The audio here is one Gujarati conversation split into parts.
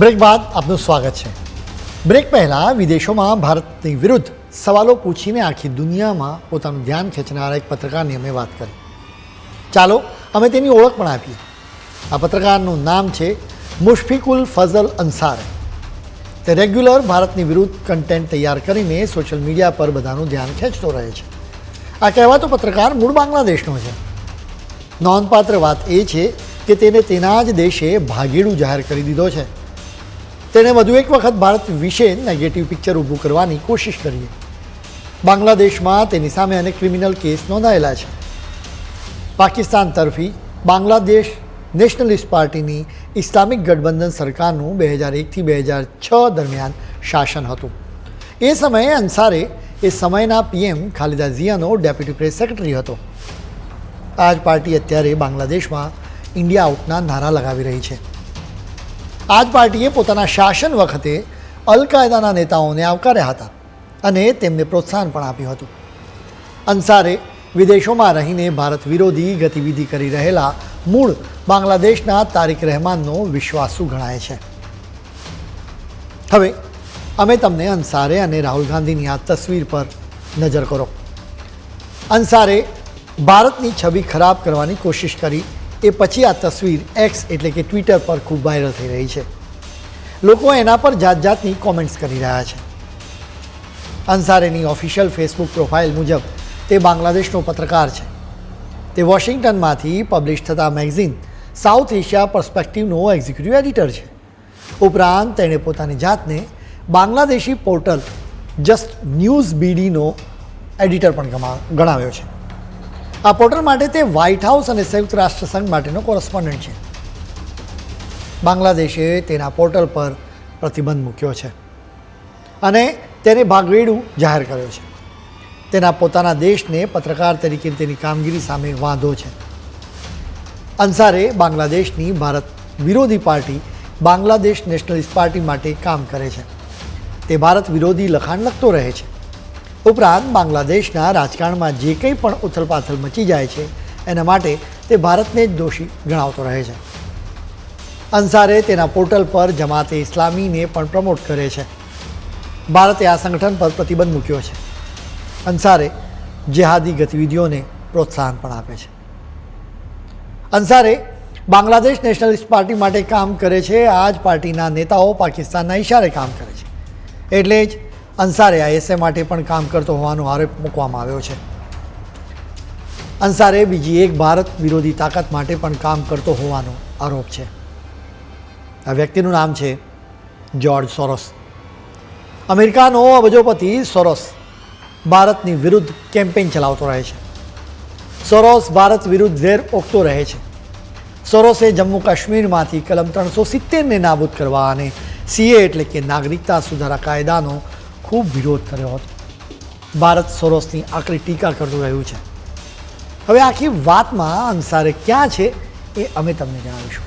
બ્રેક બાદ આપનું સ્વાગત છે. બ્રેક પહેલાં વિદેશોમાં ભારતની વિરુદ્ધ સવાલો પૂછીને આખી દુનિયામાં પોતાનું ધ્યાન ખેંચનારા એક પત્રકારની અમે વાત કરી. ચાલો, અમે તેની ઓળખ પણ આપીએ. આ પત્રકારનું નામ છે મુશફિકુલ ફઝલ અંસારે તે રેગ્યુલર ભારતની વિરુદ્ધ કન્ટેન્ટ તૈયાર કરીને સોશિયલ મીડિયા પર બધાનું ધ્યાન ખેંચતો રહે છે. આ કહેવાતો પત્રકાર મૂળ બાંગ્લાદેશનો છે. નોંધપાત્ર વાત એ છે કે તેને તેના જ દેશે ભાગેડું જાહેર કરી દીધો છે. તેણે વધુ એક વખત ભારત વિશે નેગેટિવ પિક્ચર ઊભું કરવાની કોશિશ કરી. બાંગ્લાદેશમાં તેની સામે અનેક ક્રિમિનલ કેસ નોંધાયેલા છે. પાકિસ્તાન તરફી બાંગ્લાદેશ નેશનલિસ્ટ પાર્ટીની ઇસ્લામિક ગઠબંધન સરકારનું બે હજાર એકથી બે હજાર છ દરમિયાન શાસન હતું. એ સમયે અંસારે એ સમયના પીએમ ખાલિદા ઝિયાનો ડેપ્યુટી પ્રેસ સેક્રેટરી હતો. આ જ પાર્ટી અત્યારે બાંગ્લાદેશમાં ઇન્ડિયા આઉટના નારા લગાવી રહી છે. આ જ પાર્ટીએ પોતાના શાસન વખતે અલ કાયદાના નેતાઓને આવકાર્યા હતા અને તેમને પ્રોત્સાહન પણ આપ્યું હતું. અંસારે વિદેશોમાં રહીને ભારત વિરોધી ગતિવિધિ કરી રહેલા મૂળ બાંગ્લાદેશના તારિક રહેમાનનો વિશ્વાસુ ગણાય છે. હવે અમે તમને અંસારે અને રાહુલ ગાંધીની આ તસવીર પર નજર કરો. અંસારે ભારતની છબી ખરાબ કરવાની કોશિશ કરી એ પછી આ તસવીર એક્સ એટલે કે ટ્વિટર પર ખૂબ વાયરલ થઈ રહી છે. લોકો એના પર જાત જાતની કોમેન્ટ્સ કરી રહ્યા છે. અંસારેની ઓફિશિયલ ફેસબુક પ્રોફાઇલ મુજબ તે બાંગ્લાદેશનો પત્રકાર છે. તે વોશિંગ્ટનમાંથી પબ્લિશ થતા મેગઝિન સાઉથ એશિયા પર્સ્પેક્ટિવનો એક્ઝિક્યુટિવ એડિટર છે. ઉપરાંત તેણે પોતાની જાતને બાંગ્લાદેશી પોર્ટલ જસ્ટ ન્યૂઝ બીડીનો એડિટર પણ ગણાવ્યો છે. આ પોર્ટલ માટે તે વ્હાઇટ હાઉસ અને સંયુક્ત રાષ્ટ્રસંઘ માટેનો કોરસ્પોન્ડન્ટ છે. બાંગ્લાદેશે તેના પોર્ટલ પર પ્રતિબંધ મૂક્યો છે અને તેને ભાગવેડું જાહેર કર્યો છે. તેના પોતાના દેશને પત્રકાર તરીકે તેની કામગીરી સામે વાંધો છે. અંસારે બાંગ્લાદેશની ભારત વિરોધી પાર્ટી બાંગ્લાદેશ નેશનલિસ્ટ પાર્ટી માટે કામ કરે છે. તે ભારત વિરોધી લખાણ લખતો રહે છે. ઉપરાંત બાંગ્લાદેશના રાજકારણમાં જે કંઈ પણ ઉથલપાથલ મચી જાય છે, એના માટે તે ભારતને જ દોષી ગણાવતો રહે છે. અંસારે તેના પોર્ટલ પર જમાતે ઇસ્લામીને પણ પ્રમોટ કરે છે. ભારતે આ સંગઠન પર પ્રતિબંધ મૂક્યો છે. અંસારે જેહાદી ગતિવિધિઓને પ્રોત્સાહન પણ આપે છે. અંસારે બાંગ્લાદેશ નેશનલિસ્ટ પાર્ટી માટે કામ કરે છે. આ જ પાર્ટીના નેતાઓ પાકિસ્તાનના ઇશારે કામ કરે છે. એટલે જ અંસારે આઈએસએ માટે પણ કામ કરતો હોવાનો આરોપ મૂકવામાં આવ્યો છે. અંસારે બીજી એક ભારત વિરોધી તાકાત માટે પણ કામ કરતો હોવાનો આરોપ છે. આ વ્યક્તિનું નામ છે જ્યોર્જ સોરોસ. અમેરિકાનો અબજોપતિ સોરોસ ભારતની વિરુદ્ધ કેમ્પેઇન ચલાવતો રહે છે. સોરોસ ભારત વિરુદ્ધ ઝેર ઓકતો રહે છે. સોરોસે જમ્મુ કાશ્મીરમાંથી કલમ ત્રણસો સિત્તેરને નાબૂદ કરવા અને સીએ એટલે કે નાગરિકતા સુધારા કાયદાનો ખૂબ વિરોધ કર્યો હતો. ભારત સોરોસની આકરી ટીકા કરતું રહ્યું છે. હવે આખી વાતમાં અંસારે ક્યાં છે એ અમે તમને જણાવીશું.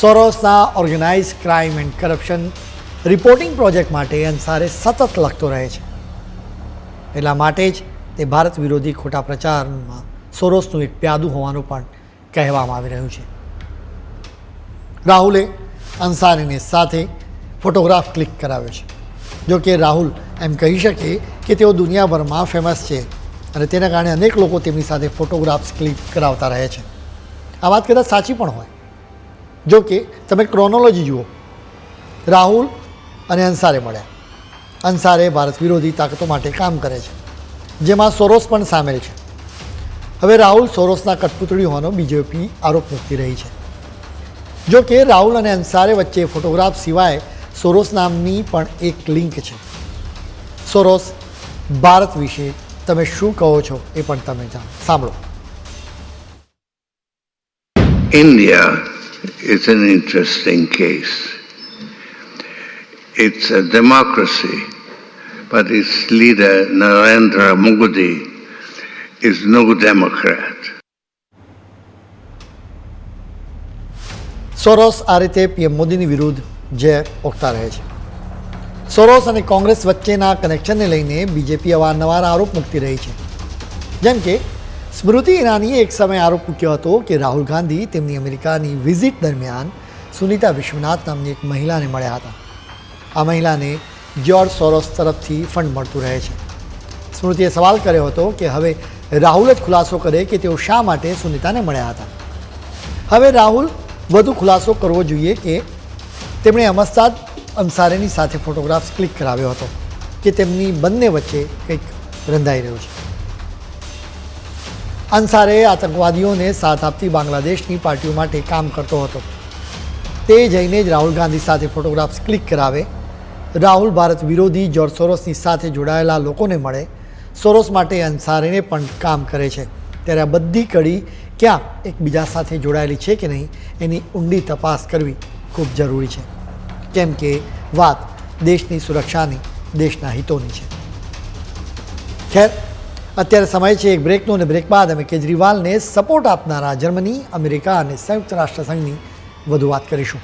સોરોસના organize crime and corruption reporting project માટે અંસારે સતત લખતો રહે છે. એટલા માટે જ તે ભારત વિરોધી ખોટા પ્રચારમાં સોરોસનું એક પ્યાદું હોવાનું પણ કહેવામાં આવી રહ્યું છે. રાહુલે અંસારીને સાથે ફોટોગ્રાફ ક્લિક કરાવ્યો છે. જો કે રાહુલ એમ કહી શકે કે તેઓ દુનિયાભરમાં ફેમસ છે અને તેના કારણે અનેક લોકો તેમની સાથે ફોટોગ્રાફ્સ ક્લિક કરાવતા રહે છે. આ વાત કદાચ સાચી પણ હોય. જો કે તમે ક્રોનોલોજી જુઓ. રાહુલ અને અંસારે મળ્યા. અંસારે ભારત વિરોધી તાકાતો માટે કામ કરે છે. જેમાં સોરોસ પણ સામેલ છે. હવે રાહુલ સોરોસના કઠપૂતળી હોવાનો બીજેપી આરોપ મૂકી રહી છે. જો કે રાહુલ અને અંસારે વચ્ચે ફોટોગ્રાફ સિવાય સોરોસ નામની પણ એક લિંક છે સોરોસ ભારત વિશે તમે શું કહો છો એ પણ તમે જાણો સાંભળો India is an interesting case. It's a democracy, but its leader, Narendra Modi, is no Democrat. સોરોસ આ રીતે પીએમ મોદીની વિરુદ્ધ જે ઓકતા રહે છે. સોરોસ અને કોંગ્રેસ વચ્ચેના કનેક્શનને લઈને બીજેપી અવારનવાર આરોપ મૂકતી રહી છે. જેમ કે, સ્મૃતિ ઈરાનીએ એક સમયે આરોપ મૂક્યો હતો કે રાહુલ ગાંધી તેમની અમેરિકાની વિઝિટ દરમિયાન સુનિતા વિશ્વનાથ નામની એક મહિલાને મળ્યા હતા. આ મહિલાને જ્યોર્જ સોરોસ તરફથી ફંડ મળતું રહે છે. સ્મૃતિએ સવાલ કર્યો હતો કે હવે રાહુલ જ ખુલાસો કરે કે તેઓ શા માટે સુનિતાને મળ્યા હતા? હવે રાહુલ વધુ ખુલાસો કરવો જોઈએ કે તેમણે અમસ્તાદ અંસારીની સાથે ફોટોગ્રાફ્સ ક્લિક કરાવ્યો હતો કે તેમની બંને વચ્ચે કંઈક રંધાઈ રહ્યું છે. અંસારે આતંકવાદીઓને સાથ આપતી બાંગ્લાદેશની પાર્ટીઓ માટે કામ કરતો હતો. તે જઈને જ રાહુલ ગાંધી સાથે ફોટોગ્રાફ્સ ક્લિક કરાવે. રાહુલ ભારત વિરોધી જોર્જ સોરોસની સાથે જોડાયેલા લોકોને મળે. સોરોસ માટે અંસારીને પણ કામ કરે છે. ત્યારે આ બધી કડી ક્યાં એકબીજા સાથે જોડાયેલી છે કે નહીં એની ઊંડી તપાસ કરવી ખૂબ જરૂરી છે. કેમ કે વાત દેશની સુરક્ષાની, દેશના હિતોની છે. ખેર, અત્યારે સમય છે એક બ્રેકનો અને બ્રેક બાદ અમે કેજરીવાલને સપોર્ટ આપનારા જર્મની, અમેરિકા અને સંયુક્ત રાષ્ટ્રસંઘની વધુ વાત કરીશું.